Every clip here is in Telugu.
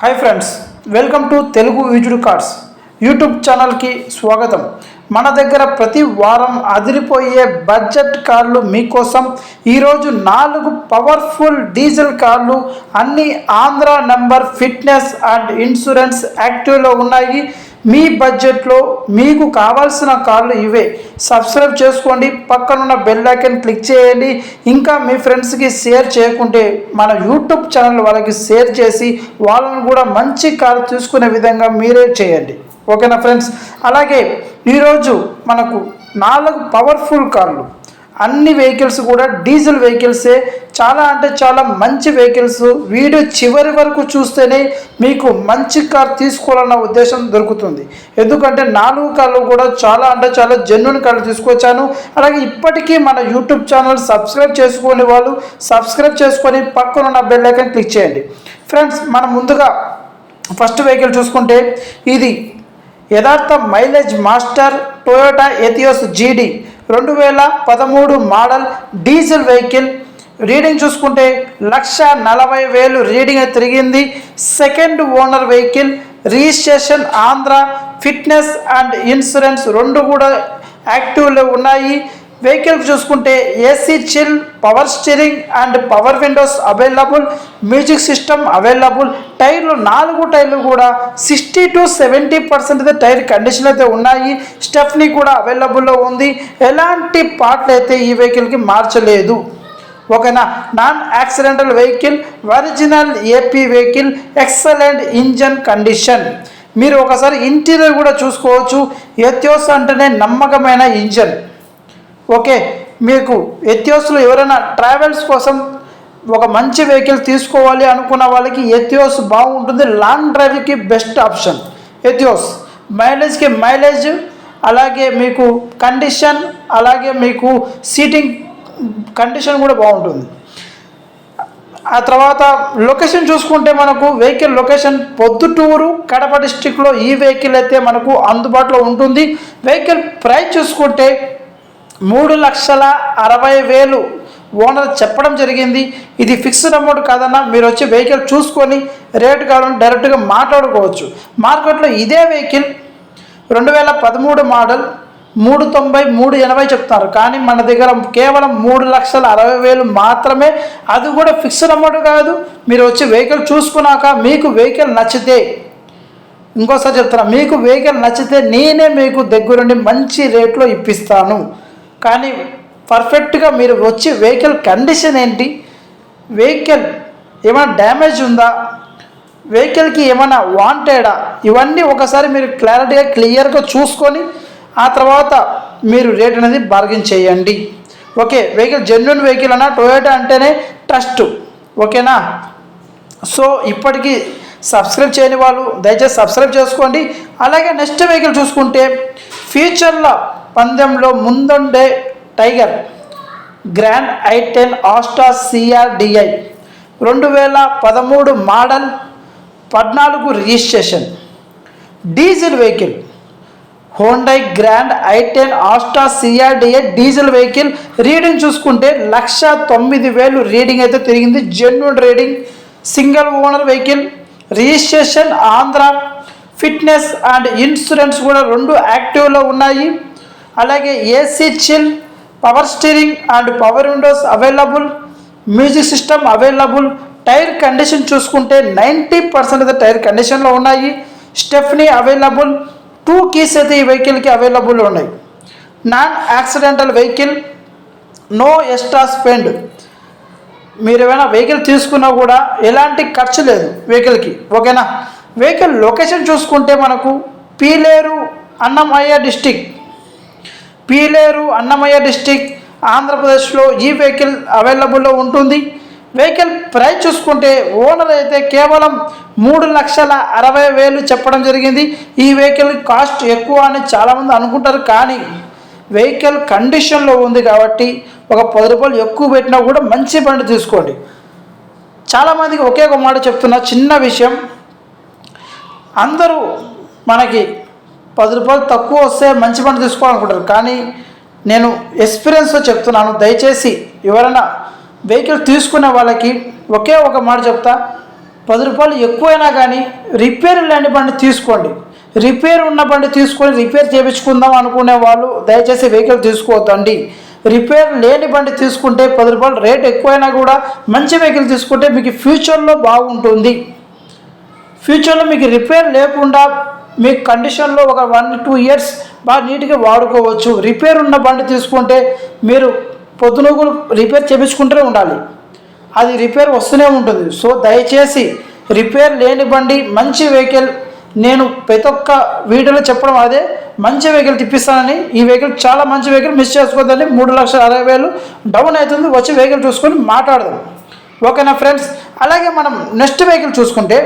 Hi friends welcome to Telugu used cards YouTube ఛానల్కి స్వాగతం మన దగ్గర ప్రతి వారం అదిరిపోయే బడ్జెట్ కార్లు మీకోసం ఈరోజు నాలుగు పవర్ఫుల్ డీజిల్ కార్లు అన్ని Andhra number fitness and insurance యాక్టివ్లో ఉన్నాయి మీ బడ్జెట్లో మీకు కావాల్సిన కార్లు ఇవే. సబ్స్క్రైబ్ చేసుకోండి. పక్కనున్న బెల్ ఐకన్ క్లిక్ చేయండి. ఇంకా మీ ఫ్రెండ్స్కి షేర్ చేయకుంటే మన యూట్యూబ్ ఛానల్ వాళ్ళకి షేర్ చేసి వాళ్ళని కూడా మంచి కారు తీసుకునే విధంగా మీరే చేయండి. ఓకేనా ఫ్రెండ్స్? అలాగే ఈరోజు మనకు నాలుగు పవర్ఫుల్ కార్లు. అన్ని వెహికల్స్ కూడా డీజిల్ వెహికల్సే చాలా అంటే చాలా మంచి వెహికల్స్ వీడియో చివరి వరకు చూస్తేనే మీకు మంచి కార్ తీసుకోవాలన్న ఉద్దేశం దొరుకుతుంది. ఎందుకంటే నాలుగు కార్లు కూడా చాలా అంటే చాలా జెన్యున్ కార్లు తీసుకొచ్చాను. అలాగే ఇప్పటికీ మన యూట్యూబ్ ఛానల్ సబ్స్క్రైబ్ చేసుకునే వాళ్ళు సబ్స్క్రైబ్ చేసుకొని పక్కన ఉన్న బెల్ ఐకన్ క్లిక్ చేయండి. ఫ్రెండ్స్ మనం ముందుగా ఫస్ట్ వెహికల్ చూసుకుంటే ఇది యథార్థ మైలేజ్ మాస్టర్ టొయోటా ఎథియోస్ జీడీ రెండు వేల పదమూడు మోడల్ డీజిల్ వెహికల్. రీడింగ్ చూసుకుంటే లక్ష నలభై వేలు రీడింగ్ తిరిగింది. Second owner vehicle registration Andhra fitness and insurance రెండు కూడా యాక్టివ్లో ఉన్నాయి. వెహికల్ చూసుకుంటే AC chill power steering and power windows available music system available టైర్లు నాలుగు టైర్లు కూడా సిక్స్టీ టు సెవెంటీ పర్సెంట్ అయితే టైర్ కండిషన్ అయితే ఉన్నాయి. స్టెఫ్నీ కూడా అవైలబుల్లో ఉంది. ఎలాంటి పార్ట్లు అయితే ఈ వెహికల్కి మార్చలేదు? ఓకేనా? Non accidental vehicle original AP vehicle excellent engine condition మీరు ఒకసారి ఇంటీరియర్ కూడా చూసుకోవచ్చు. ఎత్యోస్ అంటేనే నమ్మకమైన ఇంజన్ ఓకే మీకు ఎత్యోస్లో ఎవరైనా ట్రావెల్స్ కోసం ఒక మంచి వెహికల్ తీసుకోవాలి అనుకున్న వాళ్ళకి ఎథియోస్ బాగుంటుంది. లాంగ్ డ్రైవ్కి బెస్ట్ ఆప్షన్ ఎథియోస్ మైలేజ్కి మైలేజ్ అలాగే మీకు కండిషన్ అలాగే మీకు సీటింగ్ కండిషన్ కూడా బాగుంటుంది. ఆ తర్వాత లొకేషన్ చూసుకుంటే మనకు వెహికల్ లొకేషన్ పొద్దుటూరు కడప డిస్టిక్లో ఈ వెహికల్ అయితే మనకు అందుబాటులో ఉంటుంది. వెహికల్ ప్రైస్ చూసుకుంటే మూడు లక్షల అరవై వేలు ఓనర్ చెప్పడం జరిగింది. ఇది ఫిక్స్డ్ అమౌంట్ కాదన్నా మీరు వచ్చి వెహికల్ చూసుకొని రేటు కావాలని డైరెక్ట్గా మాట్లాడుకోవచ్చు. మార్కెట్లో ఇదే వెహికల్ రెండు వేల పదమూడు మోడల్ మూడు తొంభై మూడు ఎనభై చెప్తున్నారు. కానీ మన దగ్గర కేవలం మూడు లక్షల అరవై వేలు మాత్రమే. అది కూడా ఫిక్స్డ్ అమౌంట్ కాదు. మీరు వచ్చి వెహికల్ చూసుకున్నాక మీకు వెహికల్ నచ్చితే ఇంకోసారి చెప్తున్నా మీకు వెహికల్ నచ్చితే నేనే మీకు దగ్గరుండి మంచి రేట్లో ఇప్పిస్తాను. కానీ పర్ఫెక్ట్గా మీరు వచ్చి వెహికల్ కండిషన్ ఏంటి? వెహికల్ ఏమైనా డ్యామేజ్ ఉందా? వెహికల్కి ఏమైనా వాంటెడా ఇవన్నీ ఒకసారి మీరు క్లారిటీగా క్లియర్గా చూసుకొని ఆ తర్వాత మీరు రేట్ అనేది బార్గెన్ చేయండి. ఓకే వెహికల్ జెన్యున్ వెహికల్ అన్న టొయోటా అంటేనే ట్రస్ట్ ఓకేనా? సో ఇప్పటికీ సబ్స్క్రైబ్ చేయని వాళ్ళు దయచేసి సబ్స్క్రైబ్ చేసుకోండి. అలాగే నెక్స్ట్ వెహికల్ చూసుకుంటే ఫ్యూచర్లో పందెంలో ముందుండే tiger grand i ten Asta CRDi రెండు వేల పదమూడు మోడల్ పద్నాలుగు registration diesel vehicle Hyundai grand i ten Asta CRDi diesel vehicle. Reading చూసుకుంటే లక్ష తొమ్మిది వేలు రీడింగ్ అయితే తిరిగింది. Genuine reading single owner vehicle registration Andhra fitness and insurance కూడా రెండు యాక్టివ్లో ఉన్నాయి. అలాగే AC chill power steering and power windows available music system available tyre condition చూసుకుంటే నైంటీ పర్సెంట్ అయితే టైర్ కండిషన్లో ఉన్నాయి. స్టెఫ్నీ అవైలబుల్ టూ కీస్ అయితే ఈ వెహికల్కి అవైలబుల్ ఉన్నాయి. Non accidental vehicle no extra spend మీరు ఏమైనా వెహికల్ తీసుకున్నా కూడా ఎలాంటి ఖర్చు లేదు వెహికల్కి ఓకేనా వెహికల్ లొకేషన్ చూసుకుంటే మనకు పీలేరు అన్నమయ్య డిస్టిక్ పీలేరు అన్నమయ్య డిస్టిక్ ఆంధ్రప్రదేశ్లో ఈ వెహికల్ అవైలబుల్లో ఉంటుంది. వెహికల్ ప్రైస్ చూసుకుంటే ఓనర్ అయితే కేవలం మూడు లక్షల అరవై వేలు చెప్పడం జరిగింది. ఈ వెహికల్ కాస్ట్ ఎక్కువ అని చాలామంది అనుకుంటారు కానీ వెహికల్ కండిషన్లో ఉంది కాబట్టి ఒక పది రూపాయలు ఎక్కువ పెట్టినా కూడా మంచి బండి తీసుకోండి. చాలామందికి ఒకే ఒక మాట చెప్తున్నా చిన్న విషయం. అందరూ మనకి పది రూపాయలు తక్కువ వస్తే మంచి బండి తీసుకోవాలనుకుంటారు. కానీ నేను ఎక్స్పీరియన్స్తో చెప్తున్నాను. దయచేసి ఎవరైనా వెహికల్ తీసుకునే వాళ్ళకి ఒకే ఒక మాట చెప్తా. పది రూపాయలు ఎక్కువైనా కానీ రిపేర్ లేని బండి తీసుకోండి. రిపేర్ ఉన్న బండి తీసుకొని రిపేర్ చేయించుకుందాం అనుకునే వాళ్ళు దయచేసి వెహికల్ తీసుకోవద్దండి. రిపేర్ లేని బండి తీసుకుంటే పది రూపాయలు రేట్ ఎక్కువైనా కూడా మంచి వెహికల్ తీసుకుంటే మీకు ఫ్యూచర్లో బాగుంటుంది. ఫ్యూచర్లో మీకు రిపేర్ లేకుండా మీ కండిషన్లో ఒక వన్ టూ ఇయర్స్ బాగా నీట్గా వాడుకోవచ్చు. రిపేర్ ఉన్న బండి తీసుకుంటే మీరు పొద్దునూగులు రిపేర్ చేయించుకుంటూనే ఉండాలి. అది రిపేర్ వస్తూనే ఉంటుంది. సో దయచేసి రిపేర్ లేని బండి మంచి వెహికల్ నేను ప్రతి ఒక్క వీడియోలో చెప్పడం అదే. మంచి వెహికల్ తిప్పిస్తానని. ఈ వెహికల్ చాలా మంచి వెహికల్ మిస్ చేసుకోదండి. మూడు లక్షల అరవై వేలు డౌన్ అవుతుంది. వచ్చి వెహికల్ చూసుకొని మాట్లాడదాం. ఓకేనా ఫ్రెండ్స్? అలాగే మనం నెక్స్ట్ వెహికల్ చూసుకుంటే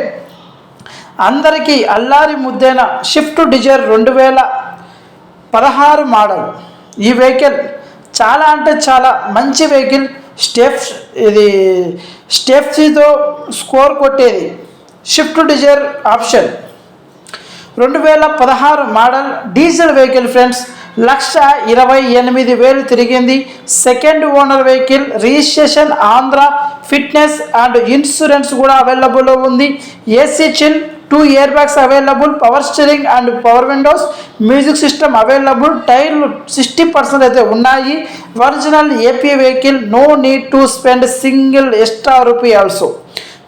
అందరికీ అల్లారి ముద్దైన షిఫ్ట్ డిజైర్ రెండు వేల పదహారు మోడల్. ఈ వెహికల్ చాలా అంటే చాలా మంచి వెహికల్. స్టెప్స్ ఇది స్టెప్స్తో స్కోర్ కొట్టేది. Swift Dzire option. రెండు వేల పదహారు model diesel vehicle friends. Lakh ఇరవై ఎనిమిది వేలు తిరిగింది. Second owner vehicle registration Andhra fitness and insurance కూడా అవైలబుల్లో ఉంది. AC chill two air bags available power steering and power windows music system available టైర్లు సిక్స్టీ పర్సెంట్ అయితే ఉన్నాయి. Original AP vehicle no need to spend single extra rupee also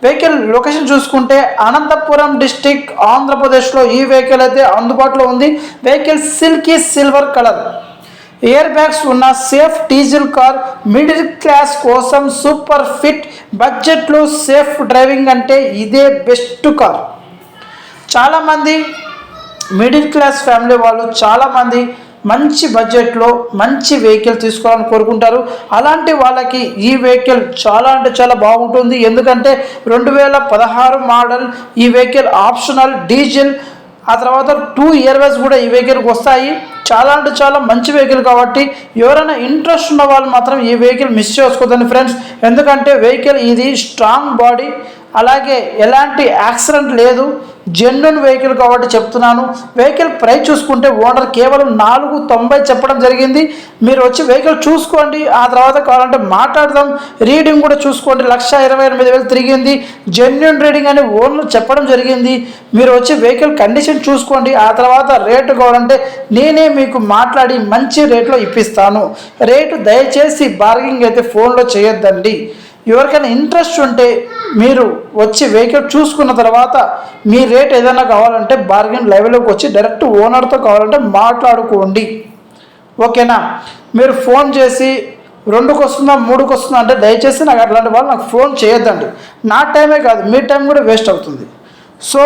vehicle location చూసుకుంటే అనంతపురం డిస్టిక్ ఆంధ్రప్రదేశ్లో ఈ వెహికల్ అయితే అందుబాటులో ఉంది. Vehicle silky silver colour air bags ఉన్న safe diesel car middle class కోసం సూపర్ ఫిట్ బడ్జెట్లో సేఫ్ డ్రైవింగ్ అంటే ఇదే బెస్ట్ కార్ చాలామంది మిడిల్ క్లాస్ ఫ్యామిలీ వాళ్ళు చాలామంది మంచి బడ్జెట్లో మంచి వెహికల్ తీసుకోవాలని కోరుకుంటారు. అలాంటి వాళ్ళకి ఈ వెహికల్ చాలా అంటే చాలా బాగుంటుంది. ఎందుకంటే రెండు వేల పదహారు మోడల్ ఈ వెహికల్ ఆప్షనల్ డీజిల్ ఆ తర్వాత టూ ఇయర్ కూడా ఈ వెహికల్కి వస్తాయి. చాలా అంటే చాలా మంచి వెహికల్ కాబట్టి ఎవరైనా ఇంట్రెస్ట్ ఉన్న వాళ్ళు మాత్రం ఈ వెహికల్ మిస్ చేసుకోదండి ఫ్రెండ్స్. ఎందుకంటే వెహికల్ ఇది స్ట్రాంగ్ బాడీ అలాగే ఎలాంటి యాక్సిడెంట్ లేదు. జెన్యున్ వెహికల్ కాబట్టి చెప్తున్నాను. వెహికల్ ప్రైస్ చూసుకుంటే ఓనర్ కేవలం నాలుగు తొంభై చెప్పడం జరిగింది. మీరు వచ్చి వెహికల్ చూసుకోండి. ఆ తర్వాత కావాలంటే మాట్లాడదాం. రీడింగ్ కూడా చూసుకోండి. లక్ష ఇరవై ఎనిమిది వేలు తిరిగింది. జెన్యున్ రీడింగ్ అని ఓనర్ చెప్పడం జరిగింది. మీరు వచ్చి వెహికల్ కండిషన్ చూసుకోండి. ఆ తర్వాత రేటు కావాలంటే నేనే మీకు మాట్లాడి మంచి రేట్లో ఇప్పిస్తాను. రేటు దయచేసి బార్గింగ్ అయితే ఫోన్లో చేయొద్దండి. ఎవరికైనా ఇంట్రెస్ట్ ఉంటే మీరు వచ్చి వెహికల్ చూసుకున్న తర్వాత మీ రేట్ ఏదైనా కావాలంటే బార్గెన్ లెవెల్లోకి వచ్చి డైరెక్ట్ ఓనర్తో కావాలంటే మాట్లాడుకోండి. ఓకేనా? మీరు ఫోన్ చేసి రెండుకు వస్తుందా మూడుకు వస్తుందా అంటే దయచేసి నాకు అట్లాంటి వాళ్ళు నాకు ఫోన్ చేయొద్దండి. నా టైమే కాదు మీ టైం కూడా వేస్ట్ అవుతుంది. సో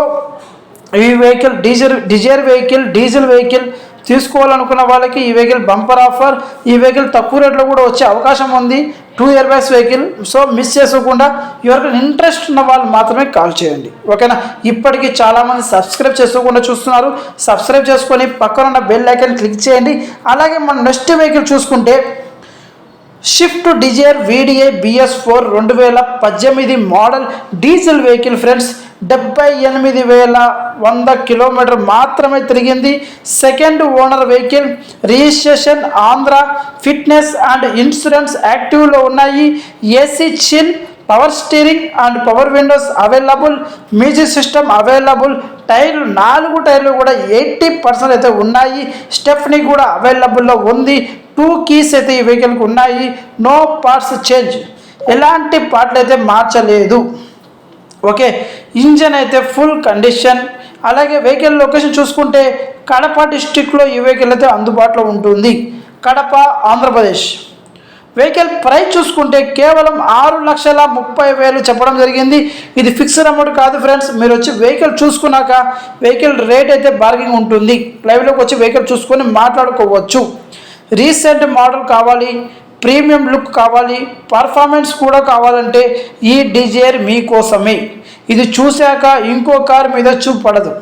ఈ vehicle diesel Dzire vehicle diesel vehicle తీసుకోవాలనుకున్న వాళ్ళకి ఈ వెహికల్ బంపర్ ఆఫర్ ఈ వెహికల్ తక్కువ రేట్లో కూడా వచ్చే అవకాశం ఉంది. Two air bags vehicle so miss చేసుకోకుండా ఎవరికైనా ఇంట్రెస్ట్ ఉన్న వాళ్ళు మాత్రమే కాల్ చేయండి. ఓకేనా? ఇప్పటికీ చాలామంది సబ్స్క్రైబ్ చేసుకోకుండా చూస్తున్నారు. సబ్స్క్రైబ్ చేసుకొని పక్కన ఉన్న బెల్ ఐకన్ క్లిక్ చేయండి. అలాగే మన నెక్స్ట్ వెహికల్ చూసుకుంటే Swift Dzire VDA BS four రెండు వేల పద్దెనిమిది మోడల్ డీజిల్ వెహికల్ ఫ్రెండ్స్ డెబ్బై ఎనిమిది వేల వంద కిలోమీటర్ మాత్రమే తిరిగింది. Second owner vehicle registration Andhra fitness and insurance యాక్టివ్లో ఉన్నాయి. AC chill power steering and power windows available music system available టైర్లు నాలుగు టైర్లు కూడా ఎయిటీ పర్సెంట్ అయితే ఉన్నాయి. స్టెఫ్నీ కూడా అవైలబుల్లో ఉంది. టూ కీస్ అయితే ఈ వెహికల్కి ఉన్నాయి. No parts change. ఎలాంటి పార్ట్లు అయితే మార్చలేదు. ఓకే ఇంజన్ అయితే ఫుల్ కండిషన్. అలాగే వెహికల్ లొకేషన్ చూసుకుంటే కడప డిస్టిక్లో ఈ వెహికల్ అయితే అందుబాటులో ఉంటుంది. కడప ఆంధ్రప్రదేశ్. వెహికల్ ప్రైస్ చూసుకుంటే కేవలం ఆరు లక్షల ముప్పై వేలు చెప్పడం జరిగింది. ఇది ఫిక్స్డ్ అమౌంట్ కాదు ఫ్రెండ్స్. మీరు వచ్చి వెహికల్ చూసుకున్నాక వెహికల్ రేట్ అయితే బార్గింగ్ ఉంటుంది. లైవ్లోకి వచ్చి వెహికల్ చూసుకొని మాట్లాడుకోవచ్చు. రీసెంట్ మోడల్ కావాలి. ప్రీమియం లుక్ కావాలి పర్ఫార్మెన్స్ కూడా కావాలంటే ఈ డిజైర్ మీకోసమే. ఇది చూశాక ఇంకో కార్ మీద చూపడదు.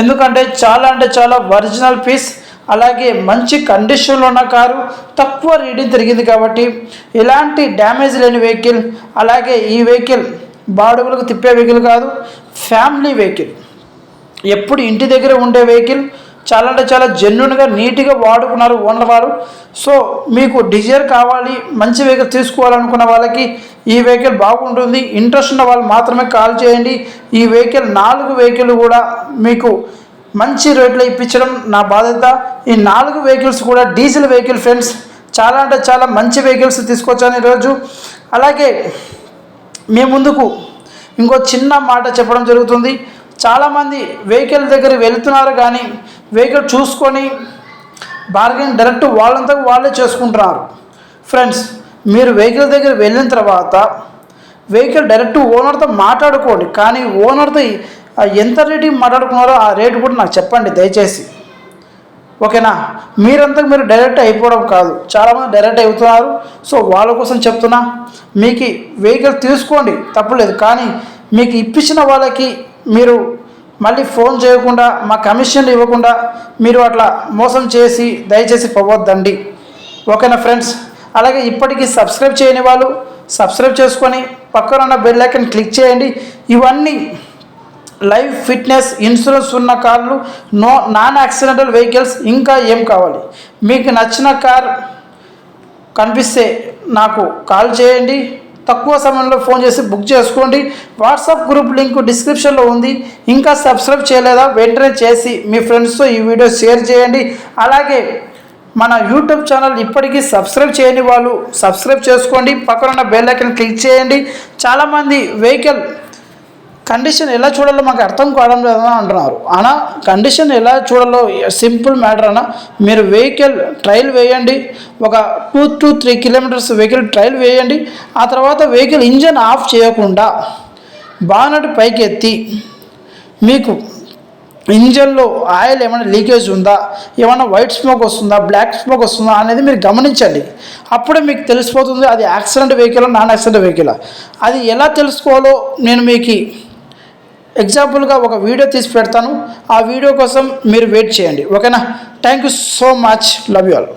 ఎందుకంటే చాలా అంటే చాలా ఒరిజినల్ పీస్ అలాగే మంచి కండిషన్లో ఉన్న కారు తక్కువ రీడింగ్ తిరిగింది కాబట్టి ఎలాంటి డ్యామేజ్ లేని వెహికల్ అలాగే ఈ వెహికల్ బాడుగులకు తిప్పే వెహికల్ కాదు ఫ్యామిలీ వెహికల్. ఎప్పుడు ఇంటి దగ్గర ఉండే వెహికల్ చాలా అంటే చాలా జెన్యున్గా నీట్గా వాడుకున్నారు ఓనర్ వారు. సో మీకు డిజైర్ కావాలి మంచి వెహికల్ తీసుకోవాలనుకున్న వాళ్ళకి ఈ వెహికల్ బాగుంటుంది. ఇంట్రెస్ట్ ఉన్న వాళ్ళు మాత్రమే కాల్ చేయండి. ఈ వెహికల్ నాలుగు వెహికల్ కూడా మీకు మంచి రేట్లో ఇప్పించడం నా బాధ్యత. ఈ నాలుగు వెహికల్స్ కూడా డీజిల్ వెహికల్ ఫ్రెండ్స్ చాలా అంటే చాలా మంచి వెహికల్స్ తీసుకొచ్చాను ఈరోజు. అలాగే మీ ముందుకు ఇంకో చిన్న మాట చెప్పడం జరుగుతుంది. చాలామంది వెహికల్ దగ్గర వెళ్తున్నారు కానీ వెహికల్ చూసుకొని బార్గెన్ డైరెక్ట్ వాళ్ళంతా వాళ్ళే చేసుకుంటున్నారు. ఫ్రెండ్స్ మీరు వెహికల్ దగ్గర వెళ్ళిన తర్వాత వెహికల్ డైరెక్ట్ ఓనర్తో మాట్లాడుకోండి. కానీ ఓనర్తో ఎంత రేటుకి మాట్లాడుకున్నారో ఆ రేటు కూడా నాకు చెప్పండి దయచేసి. ఓకేనా? మీరంతా మీరు డైరెక్ట్ అయిపోవడం కాదు. చాలామంది డైరెక్ట్ అవుతున్నారు. సో వాళ్ళ కోసం చెప్తున్నా మీకు వెహికల్ తీసుకోండి. తప్పులేదు. కానీ మీకు ఇప్పించిన వాళ్ళకి మీరు మళ్ళీ ఫోన్ చేయకుండా మా కమిషన్లు ఇవ్వకుండా మీరు అట్లా మోసం చేసి దయచేసి పోవద్దండి. ఓకేనా ఫ్రెండ్స్? అలాగే ఇప్పటికీ సబ్స్క్రైబ్ చేయని వాళ్ళు సబ్స్క్రైబ్ చేసుకొని పక్కన ఉన్న బెల్ ఐకన్ క్లిక్ చేయండి. ఇవన్నీ లైఫ్ ఫిట్నెస్ ఇన్సూరెన్స్ ఉన్న కార్లు నో నాన్ యాక్సిడెంటల్ వెహికల్స్ ఇంకా ఏం కావాలి? మీకు నచ్చిన కార్ కనిపిస్తే నాకు కాల్ చేయండి. తక్కువ సమయంలో ఫోన్ చేసి బుక్ చేసుకోండి. వాట్సాప్ గ్రూప్ లింక్ డిస్క్రిప్షన్లో ఉంది. ఇంకా సబ్స్క్రైబ్ చేయలేదా? వెంటనే చేసి మీ ఫ్రెండ్స్తో ఈ వీడియో షేర్ చేయండి. అలాగే మన యూట్యూబ్ ఛానల్ ఇప్పటికీ సబ్స్క్రైబ్ చేయని వాళ్ళు సబ్స్క్రైబ్ చేసుకోండి. పక్కన బెల్ ఐకన్ క్లిక్ చేయండి. చాలామంది వెహికల్ కండిషన్ ఎలా చూడాలో మాకు అర్థం కావడం లేదని అంటున్నారు. అనా కండిషన్ ఎలా చూడాలో సింపుల్ మ్యాటర్ అన్న మీరు వెహికల్ ట్రయల్ వేయండి. ఒక two to three kilometres vehicle trial వేయండి. ఆ తర్వాత వెహికల్ ఇంజన్ ఆఫ్ చేయకుండా బానట్ పైకి ఎత్తి మీకు ఇంజన్లో ఆయిల్ ఏమైనా లీకేజ్ ఉందా? ఏమైనా వైట్ స్మోక్ వస్తుందా? బ్లాక్ స్మోక్ వస్తుందా? అనేది మీరు గమనించండి. అప్పుడే మీకు తెలిసిపోతుంది అది accident vehicle non accident vehicle. అది ఎలా తెలుసుకోవాలో నేను మీకు ఎగ్జాంపుల్గా ఒక వీడియో తీసి పెడతాను. ఆ వీడియో కోసం మీరు వెయిట్ చేయండి. ఓకేనా thank you so much love you all